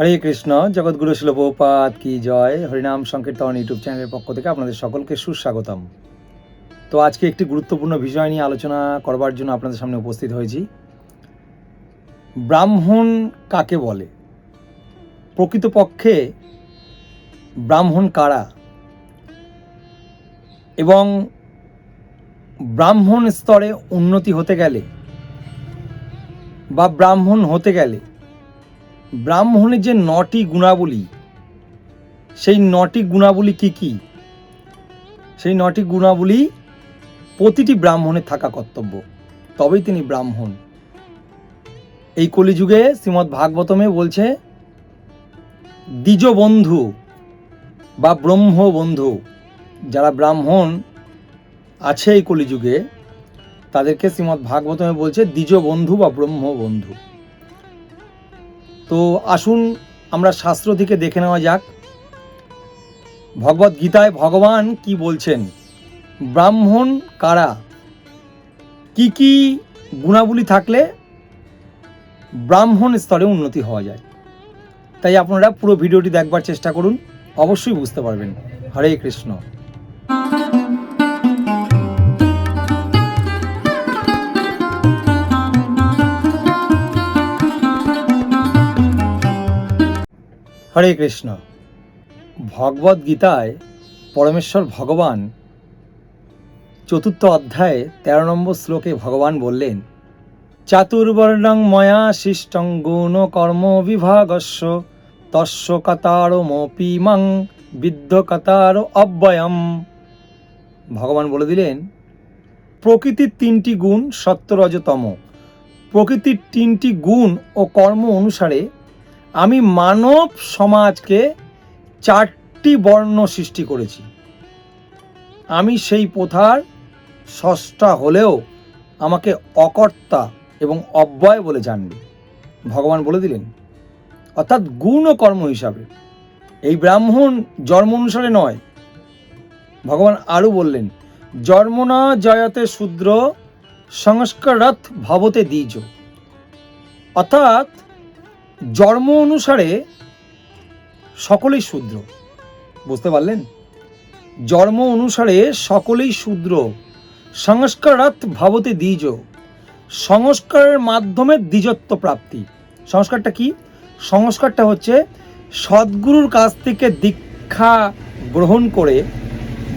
হরে কৃষ্ণ জগৎগুরু শিলপ্রপাত কি জয়। হরিনাম সংকীর্তন ইউটিউব চ্যানেলের পক্ষ থেকে আপনাদের সকলকে সুস্বাগতম। তো আজকে একটি গুরুত্বপূর্ণ বিষয় নিয়ে আলোচনা করবার জন্য আপনাদের সামনে উপস্থিত হয়েছি। ব্রাহ্মণ কাকে বলে? প্রকৃতপক্ষে ব্রাহ্মণ কারা? এবং ব্রাহ্মণ স্তরে উন্নতি হতে গেলে বা ব্রাহ্মণ হতে গেলে ব্রাহ্মণের যে নটি গুণাবলী, সেই নটি গুণাবলী কি কি? সেই নটি গুণাবলী প্রতিটি ব্রাহ্মণের থাকা কর্তব্য, তবেই তিনি ব্রাহ্মণ। এই কলিযুগে শ্রীমদ্ ভাগবতমে বলছে দ্বিজ বন্ধু বা ব্রহ্ম বন্ধু যারা ব্রাহ্মণ আছে এই কলিযুগে, তাদেরকে শ্রীমদ্ ভাগবতমে বলছে দ্বিজ বন্ধু বা ব্রহ্ম বন্ধু তো আসুন আমরা শাস্ত্র থেকে দেখে নেওয়া যাক। ভগবত গীতায় ভগবান কি বলছেন? ব্রাহ্মণ কারা? কি কি গুণাবলী থাকলে ব্রাহ্মণ স্তরে উন্নতি হওয়া যায়? তাই আপনারা পুরো ভিডিওটি দেখবার চেষ্টা করুন, অবশ্যই বুঝতে পারবেন। হরে কৃষ্ণ। হরে কৃষ্ণ। ভগবদ গীতায় পরমেশ্বর ভগবান চতুর্থ অধ্যায়ে তেরো নম্বর শ্লোকে ভগবান বললেন, চাতুর্বর্ণং ময়া শিষ্টং গুণ কর্ম বিভাগস্য, তস্য কাতারমপি মাং বিদ্ধ কাতার অব্যয়ম ভগবান বলে দিলেন, প্রকৃতির তিনটি গুণ সত্যরজতম। প্রকৃতির তিনটি গুণ ও কর্ম অনুসারে আমি মানব সমাজকে চারটি বর্ণ সৃষ্টি করেছি। আমি সেই প্রথার ষষ্ঠা হলেও আমাকে অকর্তা এবং অব্যয় বলে জানবে। ভগবান বলে দিলেন, অর্থাৎ গুণ ও কর্ম হিসাবে। এই ব্রাহ্মণ জন্ম অনুসারে নয়। ভগবান আরও বললেন জন্মনা জয়তে শূদ্র সংস্কারথ ভবতে দ্বিজ। অর্থাৎ জন্ম অনুসারে সকলেই শূদ্র। বুঝতে পারলেন? জন্ম অনুসারে সকলেই শূদ্র। সংস্কারাত ভাবতে দ্বিজ। সংস্কারের মাধ্যমে দ্বিজত্ব প্রাপ্তি। সংস্কারটা কি? সংস্কারটা হচ্ছে সদ্গুরুর কাছ থেকে দীক্ষা গ্রহণ করে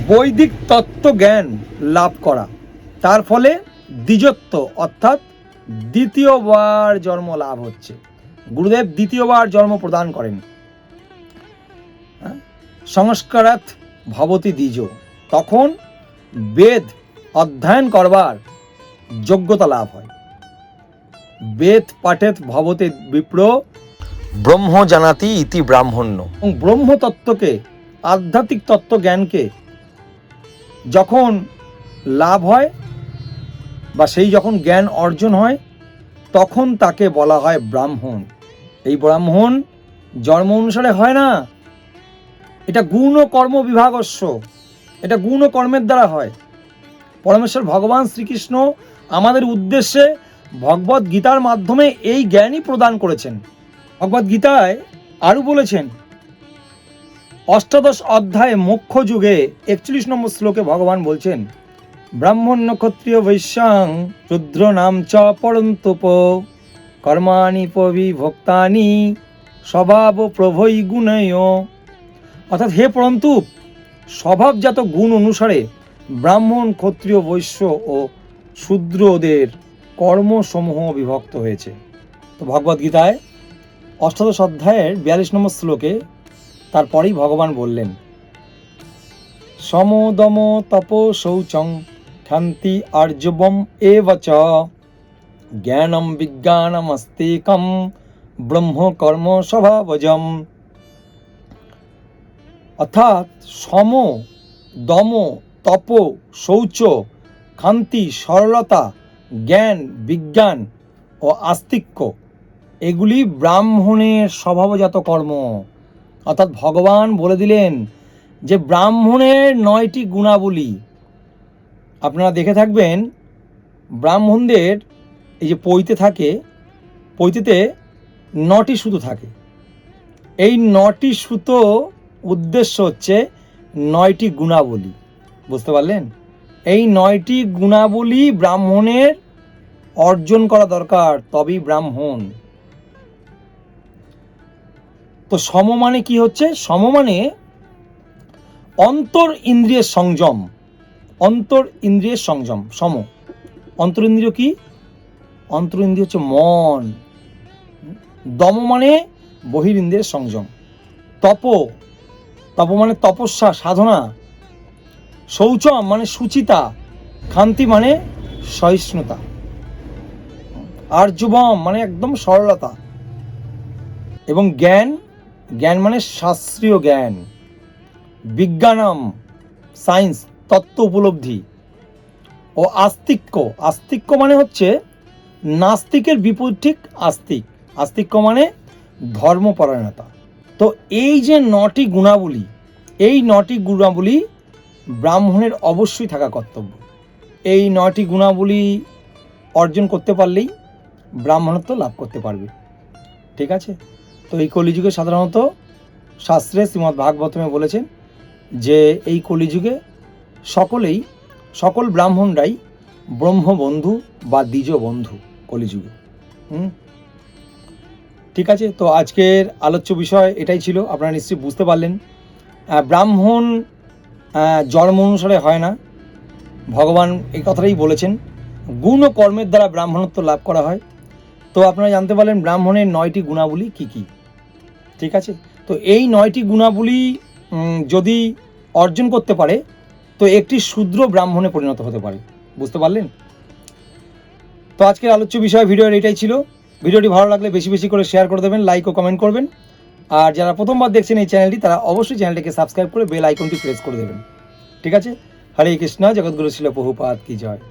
বৈদিক তত্ত্ব জ্ঞান লাভ করা। তার ফলে দ্বিজত্ব অর্থাৎ দ্বিতীয়বার জন্ম লাভ হচ্ছে। গুরুদেব দ্বিতীয়বার জন্ম প্রদান করেন। হ্যাঁ? সংস্কারাত ভবতি দ্বিজ। তখন বেদ অধ্যয়ন করবার যোগ্যতা লাভ হয়। বেদ পাঠেত ভবতে বিপ্র ব্রহ্ম জানাতি ইতি ব্রাহ্মণ্য। এবং ব্রহ্মতত্ত্বকে আধ্যাত্মিক তত্ত্ব জ্ঞানকে যখন লাভ হয় বা সেই যখন জ্ঞান অর্জন হয় তখন তাকে বলা হয় ব্রাহ্মণ। এই ব্রাহ্মণ জন্ম অনুসারে হয় না। এটা গুণ কর্ম বিভাগস্য। এটা গুণ ও কর্মের দ্বারা হয়। পরমেশ্বর ভগবান শ্রীকৃষ্ণ আমাদের উদ্দেশ্যে ভগবত গীতার মাধ্যমে এই জ্ঞানই প্রদান করেছেন। ভগবত গীতায় আরও বলেছেন, অষ্টাদশ অধ্যায়ে মোক্ষ যুগে একচল্লিশ নম্বর শ্লোকে ভগবান বলছেন ব্রাহ্মণ্য ক্ষত্রিয় বৈশ্যাং, রুদ্র নাম চ পরন্তপ, কর্মাণি ভক্তানি, স্বভাব প্রভৈ গুণেয়। অর্থাৎ হে পরন্তু স্বভাবজাত গুণ অনুসারে ব্রাহ্মণ ক্ষত্রিয় বৈশ্য ও শূদ্রদের কর্মসমূহ বিভক্ত হয়েছে। তো ভগবদ্গীতায় অষ্টাদশ অধ্যায়ের বিয়াল্লিশ নম্বর শ্লোকে তারপরেই ভগবান বললেন, সমদম তপ শৌচং ক্ষান্তি আর্যবম এব চ জ্ঞানম বিজ্ঞানমস্তিকম ব্রহ্ম কর্ম স্বভাবজম অর্থাৎ সম দম তপ শৌচ ক্ষান্তি সরলতা জ্ঞান বিজ্ঞান ও আস্তিক্য এগুলি ব্রাহ্মণের স্বভাবজাত কর্ম। অর্থাৎ ভগবান বলে দিলেন যে ব্রাহ্মণের নয়টি গুণাবলী আপনারা দেখে থাকবেন, ব্রাহ্মণদের এই যে পৈতে থাকে, পৈতেতে নটি সুতো থাকে। এই নটি সুতো উদ্দেশ্য হচ্ছে নয়টি গুণাবলী। বুঝতে পারলেন? এই নয়টি গুণাবলী ব্রাহ্মণের অর্জন করা দরকার, তবেই ব্রাহ্মণ। তো সম মানে কি হচ্ছে? সম মানে অন্তর ইন্দ্রিয়ের সংযম। অন্তর ইন্দ্রিয়ের সংযম, সম। অন্তর ইন্দ্রিয় কি? অন্তর ইন্দ্রিয় হচ্ছে মন। দম মানে বহির ইন্দ্রিয়ের সংযম। তপ তপ মানে তপস্যা, সাধনা। শৌচম মানে সুচিতা। খান্তি মানে সহিষ্ণুতা। আর্যবম মানে একদম সরলতা। এবং জ্ঞান জ্ঞান মানে শাস্ত্রীয় জ্ঞান। বিজ্ঞানম, সায়েন্স। তত্ত্ব উপলব্ধি ও আস্তিক্য। আস্তিক্য মানে হচ্ছে নাস্তিকের বিপরীত ঠিক আস্তিক। আস্তিক্য মানে ধর্মপরায়ণতা। তো এই যে নটি গুণাবলী, এই নটি গুণাবলী ব্রাহ্মণের অবশ্যই থাকা কর্তব্য। এই নটি গুণাবলী অর্জন করতে পারলেই ব্রাহ্মণত্ব লাভ করতে পারবে। ঠিক আছে? তো এই কলিযুগে সাধারণত শাস্ত্রে শ্রীমৎ ভাগবতমে বলেছেন যে এই কলিযুগে সকলেই, সকল ব্রাহ্মণরাই ব্রহ্মবন্ধু বা দ্বিজ বন্ধু কলিযুগে। হুম? ঠিক আছে, তো আজকের আলোচ্য বিষয় এটাই ছিল, আপনারা নিশ্চয়ই বুঝতে পারলেন। ব্রাহ্মণ জন্ম অনুসারে হয় না। ভগবান এই কথাটাই বলেছেন, গুণ কর্মের দ্বারা ব্রাহ্মণত্ব লাভ করা হয়। তো আপনারা জানতে পারলেন ব্রাহ্মণের নয়টি গুণাবলী কি কি। ঠিক আছে? তো এই নয়টি গুণাবলী যদি অর্জন করতে পারে তো একটি শূদ্র ব্রাহ্মণে পরিণত হতে পারে। বুঝতে পারলেন? তো আজকের আলোচ্য বিষয় ভিডিওর এটাই ছিল। ভিডিওটি ভালো লাগলে বেশি বেশি করে শেয়ার করে দেবেন লাইক ও কমেন্ট করবেন। আর যারা প্রথমবার দেখছেন এই চ্যানেলটি তারা অবশ্যই চ্যানেলটিকে সাবস্ক্রাইব করে বেল আইকনটি প্রেস করে দেবেন। ঠিক আছে? হরে কৃষ্ণ, জগৎগুরু ছিল বহুপাত কি জয়।